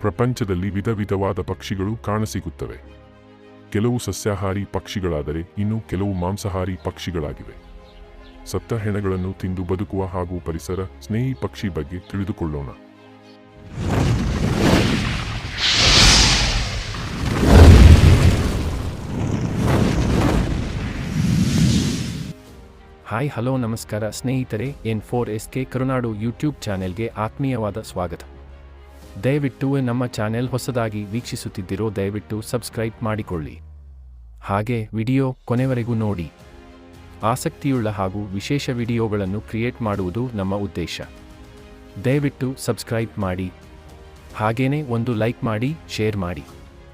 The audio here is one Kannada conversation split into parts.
ಪ್ರಪಂಚದಲ್ಲಿ ವಿಧ ವಿಧವಾದ ಪಕ್ಷಿಗಳು ಕಾಣಸಿಗುತ್ತವೆ. ಕೆಲವು ಸಸ್ಯಾಹಾರಿ ಪಕ್ಷಿಗಳಾದರೆ ಇನ್ನು ಕೆಲವು ಮಾಂಸಾಹಾರಿ ಪಕ್ಷಿಗಳಾಗಿವೆ. ಸತ್ತ ಹೆಣಗಳನ್ನು ತಿಂದು ಬದುಕುವ ಹಾಗೂ ಪರಿಸರ ಸ್ನೇಹಿ ಪಕ್ಷಿ ಬಗ್ಗೆ ತಿಳಿದುಕೊಳ್ಳೋಣ. ಹಾಯ್, ಹಲೋ, ನಮಸ್ಕಾರ ಸ್ನೇಹಿತರೆ, N four S K Karunadu YouTube ಚಾನೆಲ್ಗೆ ಆತ್ಮೀಯವಾದ ಸ್ವಾಗತ. ದಯವಿಟ್ಟು ನಮ್ಮ ಚಾನೆಲ್ ಹೊಸದಾಗಿ ವೀಕ್ಷಿಸುತ್ತಿದ್ದಿರೋ ದಯವಿಟ್ಟು ಸಬ್ಸ್ಕ್ರೈಬ್ ಮಾಡಿಕೊಳ್ಳಿ. ಹಾಗೆ ವಿಡಿಯೋ ಕೊನೆವರೆಗೂ ನೋಡಿ. ಆಸಕ್ತಿಯುಳ್ಳ ಹಾಗೂ ವಿಶೇಷ ವಿಡಿಯೋಗಳನ್ನು ಕ್ರಿಯೇಟ್ ಮಾಡುವುದು ನಮ್ಮ ಉದ್ದೇಶ. ದಯವಿಟ್ಟು ಸಬ್ಸ್ಕ್ರೈಬ್ ಮಾಡಿ. ಹಾಗೇನೇ ಒಂದು ಲೈಕ್ ಮಾಡಿ, ಶೇರ್ ಮಾಡಿ.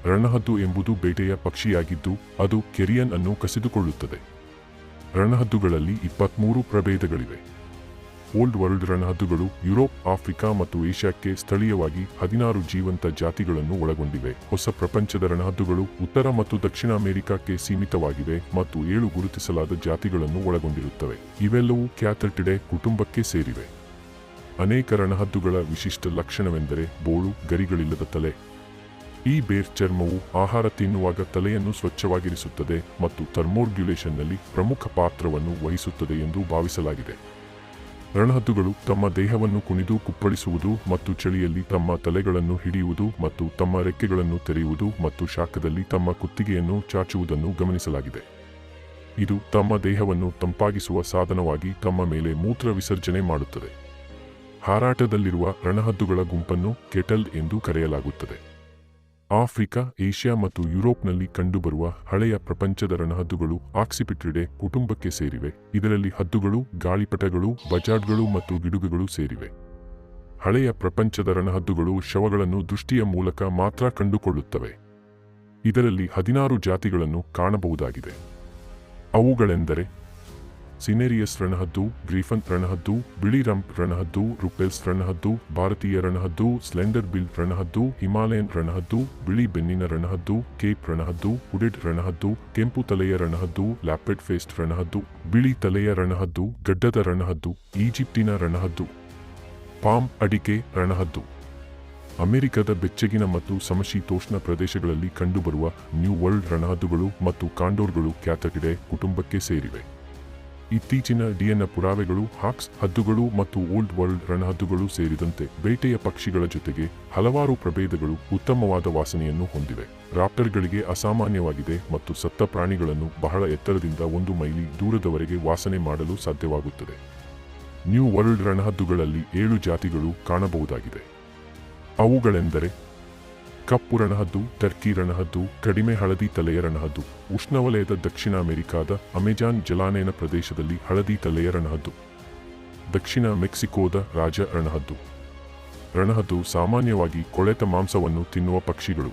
ರಣಹದ್ದು ಎಂಬುದು ಬೇಟೆಯ ಪಕ್ಷಿಯಾಗಿದ್ದು ಅದು ಕೆರಿಯನ್ ಅನ್ನು ಕಸಿದುಕೊಳ್ಳುತ್ತದೆ. ರಣಹದ್ದುಗಳಲ್ಲಿ ಇಪ್ಪತ್ಮೂರು ಪ್ರಭೇದಗಳಿವೆ. ಓಲ್ಡ್ ವರ್ಲ್ಡ್ ರಣಹದ್ದುಗಳು ಯುರೋಪ್, ಆಫ್ರಿಕಾ ಮತ್ತು ಏಷ್ಯಾಕ್ಕೆ ಸ್ಥಳೀಯವಾಗಿ ಹದಿನಾರು ಜೀವಂತ ಜಾತಿಗಳನ್ನು ಒಳಗೊಂಡಿವೆ. ಹೊಸ ಪ್ರಪಂಚದ ರಣಹದ್ದುಗಳು ಉತ್ತರ ಮತ್ತು ದಕ್ಷಿಣ ಅಮೆರಿಕಕ್ಕೆ ಸೀಮಿತವಾಗಿವೆ ಮತ್ತು ಏಳು ಗುರುತಿಸಲಾದ ಜಾತಿಗಳನ್ನು ಒಳಗೊಂಡಿರುತ್ತವೆ. ಇವೆಲ್ಲವೂ ಕ್ಯಾಥರ್ಟಿಡೆ ಕುಟುಂಬಕ್ಕೆ ಸೇರಿವೆ. ಅನೇಕ ರಣಹದ್ದುಗಳ ವಿಶಿಷ್ಟ ಲಕ್ಷಣವೆಂದರೆ ಬೋಳು, ಗರಿಗಳಿಲ್ಲದ ತಲೆ. ಈ ಬೇರ್ ಚರ್ಮವು ಆಹಾರ ತಿನ್ನುವಾಗ ತಲೆಯನ್ನು ಸ್ವಚ್ಛವಾಗಿರಿಸುತ್ತದೆ ಮತ್ತು ಥರ್ಮೋರ್ಗ್ಯುಲೇಷನ್ನಲ್ಲಿ ಪ್ರಮುಖ ಪಾತ್ರವನ್ನು ವಹಿಸುತ್ತದೆ ಎಂದು ಭಾವಿಸಲಾಗಿದೆ. ರಣಹದ್ದುಗಳು ತಮ್ಮ ದೇಹವನ್ನು ಕುಣಿದು ಕುಪ್ಪಳಿಸುವುದು ಮತ್ತು ಚಳಿಯಲ್ಲಿ ತಮ್ಮ ತಲೆಗಳನ್ನು ಹಿಡಿಯುವುದು ಮತ್ತು ತಮ್ಮ ರೆಕ್ಕೆಗಳನ್ನು ತೆರೆಯುವುದು ಮತ್ತು ಶಾಖದಲ್ಲಿ ತಮ್ಮ ಕುತ್ತಿಗೆಯನ್ನು ಚಾಚುವುದನ್ನು ಗಮನಿಸಲಾಗಿದೆ. ಇದು ತಮ್ಮ ದೇಹವನ್ನು ತಂಪಾಗಿಸುವ ಸಾಧನವಾಗಿ ತಮ್ಮ ಮೇಲೆ ಮೂತ್ರ ವಿಸರ್ಜನೆ ಮಾಡುತ್ತದೆ. ಹಾರಾಟದಲ್ಲಿರುವ ರಣಹದ್ದುಗಳ ಗುಂಪನ್ನು ಕೆಟಲ್ ಎಂದು ಕರೆಯಲಾಗುತ್ತದೆ. ಆಫ್ರಿಕಾ, ಏಷ್ಯಾ ಮತ್ತು ಯುರೋಪ್ನಲ್ಲಿ ಕಂಡುಬರುವ ಹಳೆಯ ಪ್ರಪಂಚದ ರಣಹದ್ದುಗಳು ಆಕ್ಸಿಪಿಟ್ರಿಡೆ ಕುಟುಂಬಕ್ಕೆ ಸೇರಿವೆ. ಇದರಲ್ಲಿ ಹದ್ದುಗಳು, ಗಾಳಿಪಟಗಳು ಬಜಾಡ್ಗಳು ಮತ್ತು ಗಿಡುಗುಗಳು ಸೇರಿವೆ. ಹಳೆಯ ಪ್ರಪಂಚದ ರಣಹದ್ದುಗಳು ಶವಗಳನ್ನು ದೃಷ್ಟಿಯ ಮೂಲಕ ಮಾತ್ರ ಕಂಡುಕೊಳ್ಳುತ್ತವೆ. ಇದರಲ್ಲಿ ಹದಿನಾರು ಜಾತಿಗಳನ್ನು ಕಾಣಬಹುದಾಗಿದೆ. ಅವುಗಳೆಂದರೆ ಸಿನೆರಿಯಸ್ ರಣಹದ್ದು ಗ್ರೀಫನ್ ರಣಹದ್ದು, ಬಿಳಿ ರಂಪ್ ರಣಹದ್ದು, ರುಪೆಲ್ಸ್ ರಣಹದ್ದು, ಭಾರತೀಯ ರಣಹದ್ದು, ಸ್ಲೆಂಡರ್ ಬಿಲ್ ರಣಹದ್ದು, ಹಿಮಾಲಯನ್ ರಣಹದ್ದು, ಬಿಳಿ ಬೆನ್ನಿನ ರಣಹದ್ದು, ಕೇಪ್ ರಣಹದ್ದು, ಹುಡೆಡ್ ರಣಹದ್ದು, ಕೆಂಪು ತಲೆಯ ರಣಹದ್ದು ಲ್ಯಾಪೆಡ್ ಫೇಸ್ಟ್ ರಣಹದ್ದು, ಬಿಳಿ ತಲೆಯ ರಣಹದ್ದು, ಗಡ್ಡದ ರಣಹದ್ದು, ಈಜಿಪ್ಟಿನ ರಣಹದ್ದು, ಪಾಮ್ ಅಡಿಕೆ ರಣಹದ್ದು. ಅಮೆರಿಕದ ಬೆಚ್ಚಗಿನ ಮತ್ತು ಸಮಶೀತೋಷ್ಣ ಪ್ರದೇಶಗಳಲ್ಲಿ ಕಂಡುಬರುವ ನ್ಯೂ ವರ್ಲ್ಡ್ ರಣಹದ್ದುಗಳು ಮತ್ತು ಕಾಂಡೋರ್ಗಳು ಕ್ಯಾಥಟಿಡೆ ಕುಟುಂಬಕ್ಕೆ ಸೇರಿವೆ. ಇತ್ತೀಚಿನ ಡಿಎನ್ಎ ಪುರಾವೆಗಳು, ಹಾಕ್ಸ್ ಹದ್ದುಗಳು ಮತ್ತು ಓಲ್ಡ್ ವರ್ಲ್ಡ್ ರಣಹದ್ದುಗಳು ಸೇರಿದಂತೆ ಬೇಟೆಯ ಪಕ್ಷಿಗಳ ಜೊತೆಗೆ ಹಲವಾರು ಪ್ರಭೇದಗಳು ಉತ್ತಮವಾದ ವಾಸನೆಯನ್ನು ಹೊಂದಿವೆ. ರಾಪ್ಟರ್ಗಳಿಗೆ ಅಸಾಮಾನ್ಯವಾಗಿದೆ ಮತ್ತು ಸತ್ತ ಪ್ರಾಣಿಗಳನ್ನು ಬಹಳ ಎತ್ತರದಿಂದ ಒಂದು ಮೈಲಿ ದೂರದವರೆಗೆ ವಾಸನೆ ಮಾಡಲು ಸಾಧ್ಯವಾಗುತ್ತದೆ. ನ್ಯೂ ವರ್ಲ್ಡ್ ರಣಹದ್ದುಗಳಲ್ಲಿ ಏಳು ಜಾತಿಗಳು ಕಾಣಬಹುದಾಗಿದೆ. ಅವುಗಳೆಂದರೆ ಕಪ್ಪು ರಣಹದ್ದು ಟರ್ಕಿ ರಣಹದ್ದು ಕಡಿಮೆ ಹಳದಿ ತಲೆಯ ರಣಹದ್ದು ಉಷ್ಣವಲಯದ ದಕ್ಷಿಣ ಅಮೆರಿಕಾದ ಅಮೆಜಾನ್ ಜಲಾನಯನ ಪ್ರದೇಶದಲ್ಲಿ ಹಳದಿ ತಲೆಯ ರಣಹದ್ದು ದಕ್ಷಿಣ ಮೆಕ್ಸಿಕೋದ ರಾಜ ರಣಹದ್ದು. ರಣಹದ್ದು ಸಾಮಾನ್ಯವಾಗಿ ಕೊಳೆತ ಮಾಂಸವನ್ನು ತಿನ್ನುವ ಪಕ್ಷಿಗಳು.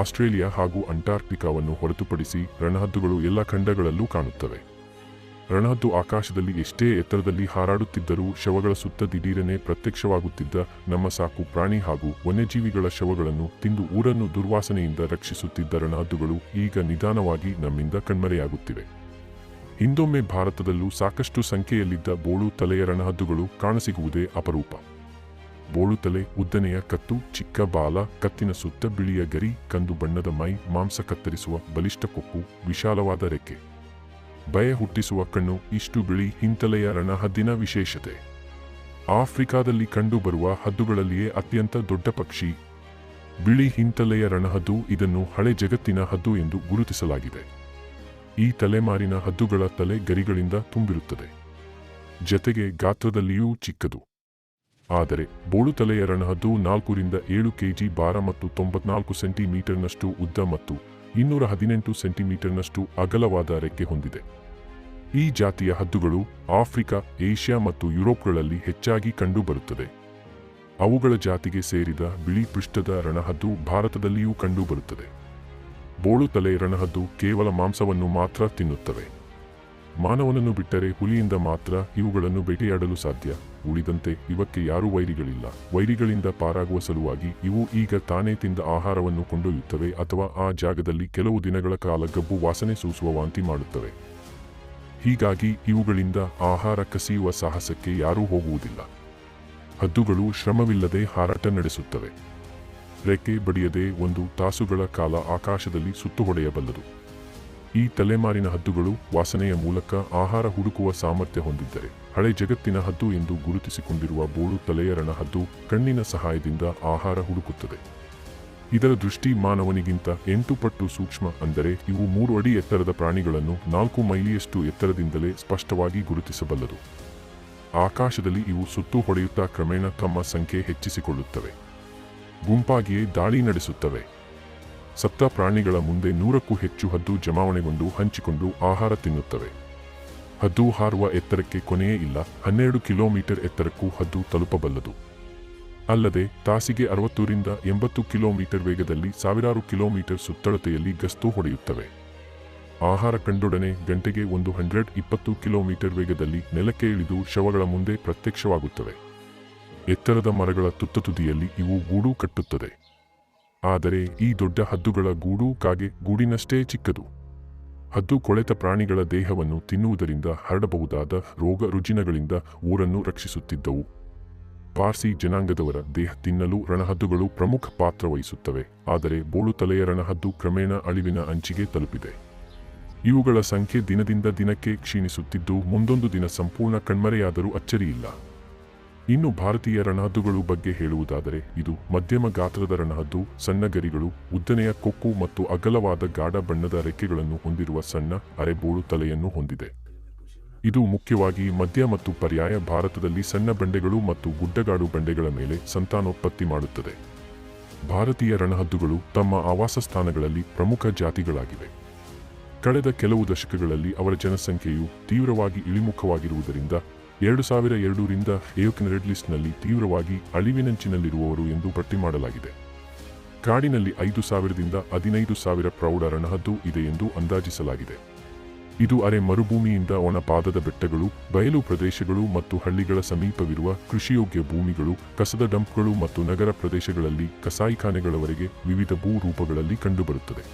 ಆಸ್ಟ್ರೇಲಿಯಾ ಹಾಗೂ ಅಂಟಾರ್ಕ್ಟಿಕಾವನ್ನು ಹೊರತುಪಡಿಸಿ ರಣಹದ್ದುಗಳು ಎಲ್ಲ ಖಂಡಗಳಲ್ಲೂ ಕಾಣುತ್ತವೆ. ರಣಹದ್ದು ಆಕಾಶದಲ್ಲಿ ಎಷ್ಟೇ ಎತ್ತರದಲ್ಲಿ ಹಾರಾಡುತ್ತಿದ್ದರೂ ಶವಗಳ ಸುತ್ತ ದಿಢೀರನೆ ಪ್ರತ್ಯಕ್ಷವಾಗುತ್ತಿದ್ದ ನಮ್ಮ ಸಾಕು ಪ್ರಾಣಿ ಹಾಗೂ ವನ್ಯಜೀವಿಗಳ ಶವಗಳನ್ನು ತಿಂದು ಊರನ್ನು ದುರ್ವಾಸನೆಯಿಂದ ರಕ್ಷಿಸುತ್ತಿದ್ದ ರಣಹದ್ದುಗಳು ಈಗ ನಿಧಾನವಾಗಿ ನಮ್ಮಿಂದ ಕಣ್ಮರೆಯಾಗುತ್ತಿವೆ. ಹಿಂದೊಮ್ಮೆ ಭಾರತದಲ್ಲೂ ಸಾಕಷ್ಟು ಸಂಖ್ಯೆಯಲ್ಲಿದ್ದ ಬೋಳು ತಲೆಯ ರಣಹದ್ದುಗಳು ಕಾಣಸಿಗುವುದೇ ಅಪರೂಪ. ಬೋಳು ತಲೆ ಉದ್ದನೆಯ ಕತ್ತು, ಚಿಕ್ಕ ಬಾಲ, ಕತ್ತಿನ ಸುತ್ತ ಬಿಳಿಯ ಗರಿ, ಕಂದು ಬಣ್ಣದ ಮೈ, ಮಾಂಸ ಕತ್ತರಿಸುವ ಬಲಿಷ್ಠ ಕೊಕ್ಕು, ವಿಶಾಲವಾದ ರೆಕ್ಕೆ. ಭಯ ಹುಟ್ಟಿಸುವ ಕಣ್ಣು ಇಷ್ಟು ಬಿಳಿ ಹಿಂತಲೆಯ ರಣಹದ್ದಿನ ವಿಶೇಷತೆ. ಆಫ್ರಿಕಾದಲ್ಲಿ ಕಂಡುಬರುವ ಹದ್ದುಗಳಲ್ಲಿಯೇ ಅತ್ಯಂತ ದೊಡ್ಡ ಪಕ್ಷಿ. ಬಿಳಿ ಹಿಂತಲೆಯ ರಣಹದ್ದು ಇದನ್ನು ಹಳೆ ಜಗತ್ತಿನ ಹದ್ದು ಎಂದು ಗುರುತಿಸಲಾಗಿದೆ. ಈ ತಲೆಮಾರಿನ ಹದ್ದುಗಳ ತಲೆ ಗರಿಗಳಿಂದ ತುಂಬಿರುತ್ತದೆ. ಜತೆಗೆ ಗಾತ್ರದಲ್ಲಿಯೂ ಚಿಕ್ಕದು. ಆದರೆ ಬೋಳು ತಲೆಯ ರಣಹದ್ದು ನಾಲ್ಕರಿಂದ ಏಳು ಕೆಜಿ ಭಾರ ಮತ್ತು ತೊಂಬತ್ನಾಲ್ಕು ಸೆಂಟಿಮೀಟರ್ನಷ್ಟು ಉದ್ದ ಮತ್ತು ಇನ್ನೂರ ಹದಿನೆಂಟು ಸೆಂಟಿಮೀಟರ್ನಷ್ಟು ಅಗಲವಾದ ರೆಕ್ಕೆ ಹೊಂದಿದೆ. ಈ ಜಾತಿಯ ಹದ್ದುಗಳು ಆಫ್ರಿಕಾ, ಏಷ್ಯಾ ಮತ್ತು ಯುರೋಪ್ಗಳಲ್ಲಿ ಹೆಚ್ಚಾಗಿ ಕಂಡುಬರುತ್ತದೆ. ಅವುಗಳ ಜಾತಿಗೆ ಸೇರಿದ ಬಿಳಿ ಪೃಷ್ಠದ ರಣಹದ್ದು ಭಾರತದಲ್ಲಿಯೂ ಕಂಡುಬರುತ್ತದೆ. ಬೋಳು ತಲೆ ರಣಹದ್ದು ಕೇವಲ ಮಾಂಸವನ್ನು ಮಾತ್ರ ತಿನ್ನುತ್ತವೆ. ಮಾನವನನ್ನು ಬಿಟ್ಟರೆ ಹುಲಿಯಿಂದ ಮಾತ್ರ ಇವುಗಳನ್ನು ಬೇಟೆಯಾಡಲು ಸಾಧ್ಯ. ಉಳಿದಂತೆ ಇವಕ್ಕೆ ಯಾರೂ ವೈರಿಗಳಿಲ್ಲ. ವೈರಿಗಳಿಂದ ಪಾರಾಗುವ ಸಲುವಾಗಿ ಇವು ಈಗ ತಾನೇ ತಿಂದ ಆಹಾರವನ್ನು ಕೊಂಡೊಯ್ಯುತ್ತವೆ ಅಥವಾ ಆ ಜಾಗದಲ್ಲಿ ಕೆಲವು ದಿನಗಳ ಕಾಲ ಗಬ್ಬು ವಾಸನೆ ಸೂಸುವ ವಾಂತಿ ಮಾಡುತ್ತವೆ. ಹೀಗಾಗಿ ಇವುಗಳಿಂದ ಆಹಾರ ಕಸಿಯುವ ಸಾಹಸಕ್ಕೆ ಯಾರೂ ಹೋಗುವುದಿಲ್ಲ. ಹದ್ದುಗಳು ಶ್ರಮವಿಲ್ಲದೆ ಹಾರಾಟ ನಡೆಸುತ್ತವೆ. ರೆಕ್ಕೆ ಬಡಿಯದೆ ಒಂದು ತಾಸುಗಳ ಕಾಲ ಆಕಾಶದಲ್ಲಿ ಸುತ್ತು ಹೊಡೆಯಬಲ್ಲದು ಈ ತಲೆಮಾರಿನ ಹದ್ದುಗಳು ವಾಸನೆಯ ಮೂಲಕ ಆಹಾರ ಹುಡುಕುವ ಸಾಮರ್ಥ್ಯ ಹೊಂದಿದ್ದರೆ, ಹಳೆ ಜಗತ್ತಿನ ಹದ್ದು ಎಂದು ಗುರುತಿಸಿಕೊಂಡಿರುವ ಬೋಳು ತಲೆಯರಣ ಹದ್ದು ಕಣ್ಣಿನ ಸಹಾಯದಿಂದ ಆಹಾರ ಹುಡುಕುತ್ತದೆ. ಇದರ ದೃಷ್ಟಿ ಮಾನವನಿಗಿಂತ ಎಂಟು ಪಟ್ಟು ಸೂಕ್ಷ್ಮ ಅಂದರೆ ಇವು ಮೂರು ಅಡಿ ಎತ್ತರದ ಪ್ರಾಣಿಗಳನ್ನು ನಾಲ್ಕು ಮೈಲಿಯಷ್ಟು ಎತ್ತರದಿಂದಲೇ ಸ್ಪಷ್ಟವಾಗಿ ಗುರುತಿಸಬಲ್ಲದು. ಆಕಾಶದಲ್ಲಿ ಇವು ಸುತ್ತು ಹೊಡೆಯುತ್ತಾ ಕ್ರಮೇಣ ತಮ್ಮ ಸಂಖ್ಯೆ ಹೆಚ್ಚಿಸಿಕೊಳ್ಳುತ್ತವೆ. ಗುಂಪಾಗಿಯೇ ದಾಳಿ ನಡೆಸುತ್ತವೆ. ಸತ್ತ ಪ್ರಾಣಿಗಳ ಮುಂದೆ ನೂರಕ್ಕೂ ಹೆಚ್ಚು ಹದ್ದು ಜಮಾವಣೆಗೊಂಡು ಹಂಚಿಕೊಂಡು ಆಹಾರ ತಿನ್ನುತ್ತವೆ. ಹದ್ದು ಹಾರುವ ಎತ್ತರಕ್ಕೆ ಕೊನೆಯೇ ಇಲ್ಲ, ಹನ್ನೆರಡು ಕಿಲೋಮೀಟರ್ ಎತ್ತರಕ್ಕೂ ಹದ್ದು ತಲುಪಬಲ್ಲದು. ಅಲ್ಲದೆ, ತಾಸಿಗೆ ಅರವತ್ತರಿಂದ ಎಂಬತ್ತು ಕಿಲೋಮೀಟರ್ ವೇಗದಲ್ಲಿ ಸಾವಿರಾರು ಕಿಲೋಮೀಟರ್ ಸುತ್ತಳತೆಯಲ್ಲಿ ಗಸ್ತು ಹೊಡೆಯುತ್ತವೆ. ಆಹಾರ ಕಂಡೊಡನೆ ಗಂಟೆಗೆ ಒಂದು ಹಂಡ್ರೆಡ್ ಇಪ್ಪತ್ತು ಕಿಲೋಮೀಟರ್ ವೇಗದಲ್ಲಿ ನೆಲಕ್ಕೆ ಇಳಿದು ಶವಗಳ ಮುಂದೆ ಪ್ರತ್ಯಕ್ಷವಾಗುತ್ತವೆ. ಎತ್ತರದ ಮರಗಳ ತುತ್ತ ತುದಿಯಲ್ಲಿ ಇವು ಗೂಡು ಕಟ್ಟುತ್ತದೆ. ಆದರೆ ಈ ದೊಡ್ಡ ಹದ್ದುಗಳ ಗೂಡು ಕಾಗೆ ಗೂಡಿನಷ್ಟೇ ಚಿಕ್ಕದು. ಹದ್ದು ಕೊಳೆತ ಪ್ರಾಣಿಗಳ ದೇಹವನ್ನು ತಿನ್ನುವುದರಿಂದ ಹರಡಬಹುದಾದ ರೋಗ ರುಜಿನಗಳಿಂದ ಊರನ್ನು ರಕ್ಷಿಸುತ್ತಿದ್ದವು. ಪಾರ್ಸಿ ಜನಾಂಗದವರ ದೇಹ ತಿನ್ನಲು ರಣಹದ್ದುಗಳು ಪ್ರಮುಖ ಪಾತ್ರ ವಹಿಸುತ್ತವೆ, ಆದರೆ ಬೋಳು ತಲೆಯ ರಣಹದ್ದು ಕ್ರಮೇಣ ಅಳಿವಿನ ಅಂಚಿಗೆ ತಲುಪಿದೆ. ಇವುಗಳ ಸಂಖ್ಯೆ ದಿನದಿಂದ ದಿನಕ್ಕೆ ಕ್ಷೀಣಿಸುತ್ತಿದ್ದು, ಮುಂದೊಂದು ದಿನ ಸಂಪೂರ್ಣ ಕಣ್ಮರೆಯಾದರೂ ಅಚ್ಚರಿಯಿಲ್ಲ. ಇನ್ನು ಭಾರತೀಯ ರಣಹದ್ದುಗಳು ಬಗ್ಗೆ ಹೇಳುವುದಾದರೆ, ಇದು ಮಧ್ಯಮ ಗಾತ್ರದ ರಣಹದ್ದು, ಸಣ್ಣ ಗರಿಗಳು, ಉದ್ದನೆಯ ಕೊಕ್ಕು ಮತ್ತು ಅಗಲವಾದ ಗಾಢ ಬಣ್ಣದ ರೆಕ್ಕೆಗಳನ್ನು ಹೊಂದಿರುವ ಸಣ್ಣ ಅರೆಬೋಳು ತಲೆಯನ್ನು ಹೊಂದಿದೆ. ಇದು ಮುಖ್ಯವಾಗಿ ಮಧ್ಯ ಮತ್ತು ಪರ್ಯಾಯ ಭಾರತದಲ್ಲಿ ಸಣ್ಣ ಬಂಡೆಗಳು ಮತ್ತು ಗುಡ್ಡಗಾಡು ಬಂಡೆಗಳ ಮೇಲೆ ಸಂತಾನೋತ್ಪತ್ತಿ ಮಾಡುತ್ತದೆ. ಭಾರತೀಯ ರಣಹದ್ದುಗಳು ತಮ್ಮ ಆವಾಸ ಸ್ಥಾನಗಳಲ್ಲಿ ಪ್ರಮುಖ ಜಾತಿಗಳಾಗಿವೆ. ಕಳೆದ ಕೆಲವು ದಶಕಗಳಲ್ಲಿ ಅವರ ಜನಸಂಖ್ಯೆಯು ತೀವ್ರವಾಗಿ ಇಳಿಮುಖವಾಗಿರುವುದರಿಂದ ಎರಡು ಸಾವಿರ ಎರಡರಿಂದ ಏಕಿನ ರೆಡ್ ಲಿಸ್ಟ್ನಲ್ಲಿ ತೀವ್ರವಾಗಿ ಅಳಿವಿನಂಚಿನಲ್ಲಿರುವವರು ಎಂದು ಪಟ್ಟಿ ಮಾಡಲಾಗಿದೆ. ಕಾಡಿನಲ್ಲಿ ಐದು ಸಾವಿರದಿಂದ ಹದಿನೈದು ಸಾವಿರ ಪ್ರೌಢ ರಣಹದ್ದು ಇದೆ ಎಂದು ಅಂದಾಜಿಸಲಾಗಿದೆ. ಇದು ಅರೆ ಮರುಭೂಮಿಯಿಂದ ಒಣಪಾದದ ಬೆಟ್ಟಗಳು, ಬಯಲು ಪ್ರದೇಶಗಳು ಮತ್ತು ಹಳ್ಳಿಗಳ ಸಮೀಪವಿರುವ ಕೃಷಿಯೋಗ್ಯ ಭೂಮಿಗಳು, ಕಸದ ಡಂಪ್ಗಳು ಮತ್ತು ನಗರ ಪ್ರದೇಶಗಳಲ್ಲಿ ಕಸಾಯಿಖಾನೆಗಳವರೆಗೆ ವಿವಿಧ ಭೂ ರೂಪಗಳಲ್ಲಿ ಕಂಡುಬರುತ್ತದೆ.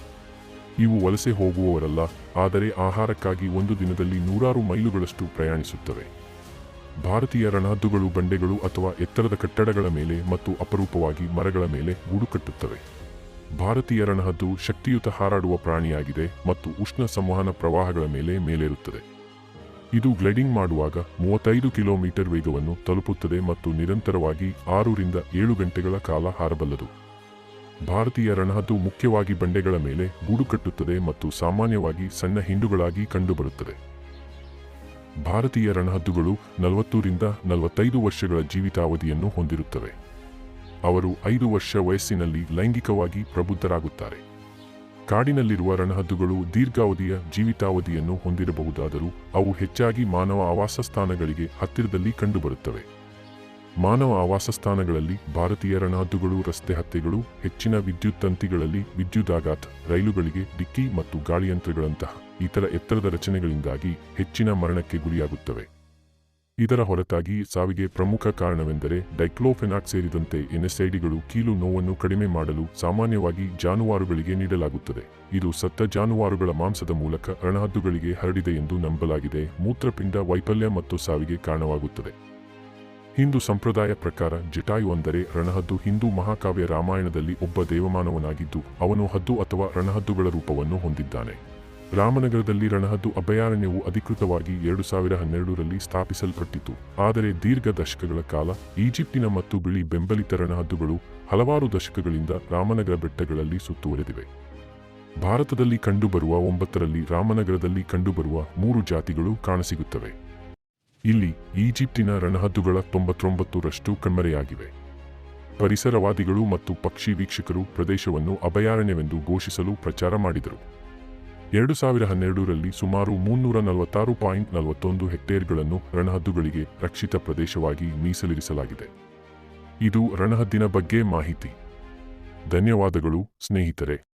ಇವು ವಲಸೆ ಹೋಗುವವರಲ್ಲ, ಆದರೆ ಆಹಾರಕ್ಕಾಗಿ ಒಂದು ದಿನದಲ್ಲಿ ನೂರಾರು ಮೈಲುಗಳಷ್ಟು ಪ್ರಯಾಣಿಸುತ್ತವೆ. ಭಾರತೀಯ ರಣಹದ್ದುಗಳು ಬಂಡೆಗಳು ಅಥವಾ ಎತ್ತರದ ಕಟ್ಟಡಗಳ ಮೇಲೆ ಮತ್ತು ಅಪರೂಪವಾಗಿ ಮರಗಳ ಮೇಲೆ ಗೂಡು ಕಟ್ಟುತ್ತವೆ. ಭಾರತೀಯ ರಣಹದ್ದು ಶಕ್ತಿಯುತ ಹಾರಾಡುವ ಪ್ರಾಣಿಯಾಗಿದೆ ಮತ್ತು ಉಷ್ಣ ಸಂವಹನ ಪ್ರವಾಹಗಳ ಮೇಲೆ ಮೇಲೇರುತ್ತದೆ. ಇದು ಗ್ಲೈಡಿಂಗ್ ಮಾಡುವಾಗ ಮೂವತ್ತೈದು ಕಿಲೋಮೀಟರ್ ವೇಗವನ್ನು ತಲುಪುತ್ತದೆ ಮತ್ತು ನಿರಂತರವಾಗಿ ಆರರಿಂದ ಏಳು ಗಂಟೆಗಳ ಕಾಲ ಹಾರಬಲ್ಲದು. ಭಾರತೀಯ ರಣಹದ್ದು ಮುಖ್ಯವಾಗಿ ಬಂಡೆಗಳ ಮೇಲೆ ಗೂಡು ಕಟ್ಟುತ್ತದೆ ಮತ್ತು ಸಾಮಾನ್ಯವಾಗಿ ಸಣ್ಣ ಹಿಂಡುಗಳಾಗಿ ಕಂಡುಬರುತ್ತದೆ. ಭಾರತೀಯ ರಣಹದ್ದುಗಳು ನಲವತ್ತರಿಂದ ನಲವತ್ತೈದು ವರ್ಷಗಳ ಜೀವಿತಾವಧಿಯನ್ನು ಹೊಂದಿರುತ್ತವೆ. ಅವರು ಐದು ವರ್ಷ ವಯಸ್ಸಿನಲ್ಲಿ ಲೈಂಗಿಕವಾಗಿ ಪ್ರಬುದ್ಧರಾಗುತ್ತಾರೆ. ಕಾಡಿನಲ್ಲಿರುವ ರಣಹದ್ದುಗಳು ದೀರ್ಘಾವಧಿಯ ಜೀವಿತಾವಧಿಯನ್ನು ಹೊಂದಿರಬಹುದಾದರೂ ಅವು ಹೆಚ್ಚಾಗಿ ಮಾನವ ಆವಾಸಸ್ಥಾನಗಳಿಗೆ ಹತ್ತಿರದಲ್ಲಿ ಕಂಡುಬರುತ್ತವೆ. ಮಾನವ ಆವಾಸಸ್ಥಾನಗಳಲ್ಲಿ ಭಾರತೀಯ ರಣಹದ್ದುಗಳು, ರಸ್ತೆ ಹತ್ಯೆಗಳು, ಹೆಚ್ಚಿನ ವಿದ್ಯುತ್ ತಂತಿಗಳಲ್ಲಿ ವಿದ್ಯುದಾಘಾತ, ರೈಲುಗಳಿಗೆ ಡಿಕ್ಕಿ ಮತ್ತು ಗಾಳಿಯಂತ್ರಗಳಂತಹ ಇತರ ಎತ್ತರದ ರಚನೆಗಳಿಂದಾಗಿ ಹೆಚ್ಚಿನ ಮರಣಕ್ಕೆ ಗುರಿಯಾಗುತ್ತವೆ. ಇದರ ಹೊರತಾಗಿ ಸಾವಿಗೆ ಪ್ರಮುಖ ಕಾರಣವೆಂದರೆ ಡೈಕ್ಲೋಫೆನಾಕ್ ಸೇರಿದಂತೆ ಎನ್ಎಸ್ಐಡಿಗಳು ಕೀಲು ನೋವನ್ನು ಕಡಿಮೆ ಮಾಡಲು ಸಾಮಾನ್ಯವಾಗಿ ಜಾನುವಾರುಗಳಿಗೆ ನೀಡಲಾಗುತ್ತದೆ. ಇದು ಸತ್ತ ಜಾನುವಾರುಗಳ ಮಾಂಸದ ಮೂಲಕ ರಣಹದ್ದುಗಳಿಗೆ ಹರಡಿದೆ ಎಂದು ನಂಬಲಾಗಿದೆ. ಮೂತ್ರಪಿಂಡ, ವೈಫಲ್ಯ ಮತ್ತು ಸಾವಿಗೆ ಕಾರಣವಾಗುತ್ತದೆ. ಹಿಂದೂ ಸಂಪ್ರದಾಯ ಪ್ರಕಾರ ಜಟಾಯು ಅಂದರೆ ರಣಹದ್ದು ಹಿಂದೂ ಮಹಾಕಾವ್ಯ ರಾಮಾಯಣದಲ್ಲಿ ಒಬ್ಬ ದೇವಮಾನವನಾಗಿದ್ದು, ಅವನು ಹದ್ದು ಅಥವಾ ರಣಹದ್ದುಗಳ ರೂಪವನ್ನು ಹೊಂದಿದ್ದಾನೆ. ರಾಮನಗರದಲ್ಲಿ ರಣಹದ್ದು ಅಭಯಾರಣ್ಯವು ಅಧಿಕೃತವಾಗಿ ಎರಡು ಸಾವಿರ ಹನ್ನೆರಡರಲ್ಲಿ ಸ್ಥಾಪಿಸಲ್ಪಟ್ಟಿತು. ಆದರೆ ದೀರ್ಘ ದಶಕಗಳ ಕಾಲ ಈಜಿಪ್ಟಿನ ಮತ್ತು ಬಿಳಿ ಬೆಂಬಲಿತ ರಣಹದ್ದುಗಳು ಹಲವಾರು ದಶಕಗಳಿಂದ ರಾಮನಗರ ಬೆಟ್ಟಗಳಲ್ಲಿ ಸುತ್ತುವರೆದಿವೆ. ಭಾರತದಲ್ಲಿ ಕಂಡುಬರುವ ಒಂಬತ್ತರಲ್ಲಿ ರಾಮನಗರದಲ್ಲಿ ಕಂಡುಬರುವ ಮೂರು ಜಾತಿಗಳು ಕಾಣಸಿಗುತ್ತವೆ. ಇಲ್ಲಿ ಈಜಿಪ್ಟಿನ ರಣಹದ್ದುಗಳ ತೊಂಬತ್ತೊಂಬತ್ತರಷ್ಟು ಕಣ್ಮರೆಯಾಗಿವೆ. ಪರಿಸರವಾದಿಗಳು ಮತ್ತು ಪಕ್ಷಿ ವೀಕ್ಷಕರು ಪ್ರದೇಶವನ್ನು ಅಭಯಾರಣ್ಯವೆಂದು ಘೋಷಿಸಲು ಪ್ರಚಾರ ಮಾಡಿದರು. ಎರಡು ಸಾವಿರ ಹನ್ನೆರಡರಲ್ಲಿ ಸುಮಾರು ಮುನ್ನೂರ ನಲವತ್ತಾರು ಪಾಯಿಂಟ್ ನಲವತ್ತೊಂದು ಹೆಕ್ಟೇರ್ಗಳನ್ನು ರಣಹದ್ದುಗಳಿಗೆ ರಕ್ಷಿತ ಪ್ರದೇಶವಾಗಿ ಮೀಸಲಿರಿಸಲಾಗಿದೆ. ಇದು ರಣಹದ್ದಿನ ಬಗ್ಗೆ ಮಾಹಿತಿ. ಧನ್ಯವಾದಗಳು, ಸ್ನೇಹಿತರೆ.